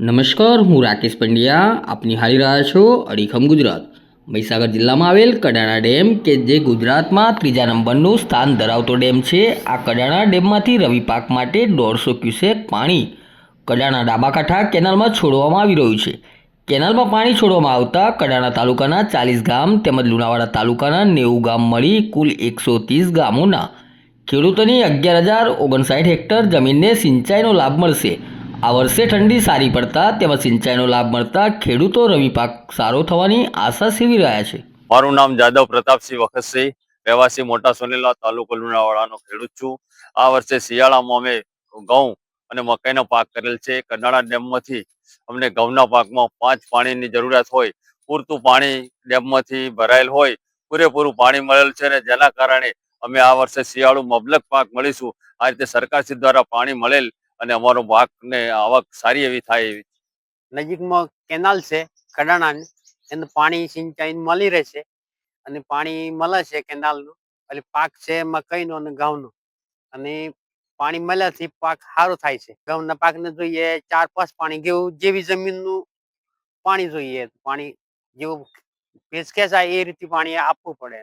નમસ્કાર, હું રાકેશ પંડ્યા. આપ નિહાળી રહ્યા છો અડીખમ ગુજરાત. મહીસાગર જિલ્લામાં આવેલ કડાણા ડેમ કે જે ગુજરાતમાં ત્રીજા નંબરનું સ્થાન ધરાવતો ડેમ છે. આ કડાણા ડેમમાંથી રવિ પાક માટે દોઢસો ક્યુસેક પાણી કડાણા ડાબા કાંઠા કેનાલમાં છોડવામાં આવી રહ્યું છે. કેનાલમાં પાણી છોડવામાં આવતા કડાણા તાલુકાના ચાલીસ ગામ તેમજ લુણાવાડા તાલુકાના નેવું ગામ મળી કુલ એકસો ત્રીસ ગામોના ખેડૂતોની અગિયાર હજાર ઓગણસાઠ હેક્ટર જમીનને સિંચાઈનો લાભ મળશે. આ વર્ષે ઠંડી સારી પડતા તેમજ સિંચાઈનો લાભ મળતા ખેડૂતો રવિ પાક સારો થવાની આશા સેવી રહ્યા છે. મારું નામ જાદવ પ્રતાપસિંહ વખતસિંહ, રહેવાસી મોટા સોનેલા તાલુકો લુણાવાડાનો ખેડૂત છું. આ વર્ષે શિયાળામાં અમે ઘઉં અને મકાઈનો પાક કરેલ છે. કડાણા ડેમમાંથી અમને ઘઉંના પાકમાં પાંચ પાણીની જરૂરિયાત હોય, પૂરતું પાણી ડેમમાંથી ભરાયેલ હોય, પૂરેપૂરું પાણી મળેલ છે અને જેના કારણે અમે આ વર્ષે શિયાળુ મબલક પાક મળીશું. આ રીતે સરકારશ્રી દ્વારા પાણી મળેલ અને અમારો પાકને આવક સારી એવી થાય એવી નજીકમાં કેનાલ છે, કડાણાની. એનું પાણી સિંચાઈ મળી રહેશે. અને પાણી મળે છે કેનાલનું. એટલે પાક છે મકાઈનો અને ઘઉંનો. અને પાણી મળ્યાથી પાક સારો થાય છે. ઘઉંના પાકને જોઈએ ચાર પાંચ પાણી જેવું જેવી જમીનનું પાણી જોઈએ. પાણી જેવું ભેજ જાય એ રીતે પાણી આપવું પડે.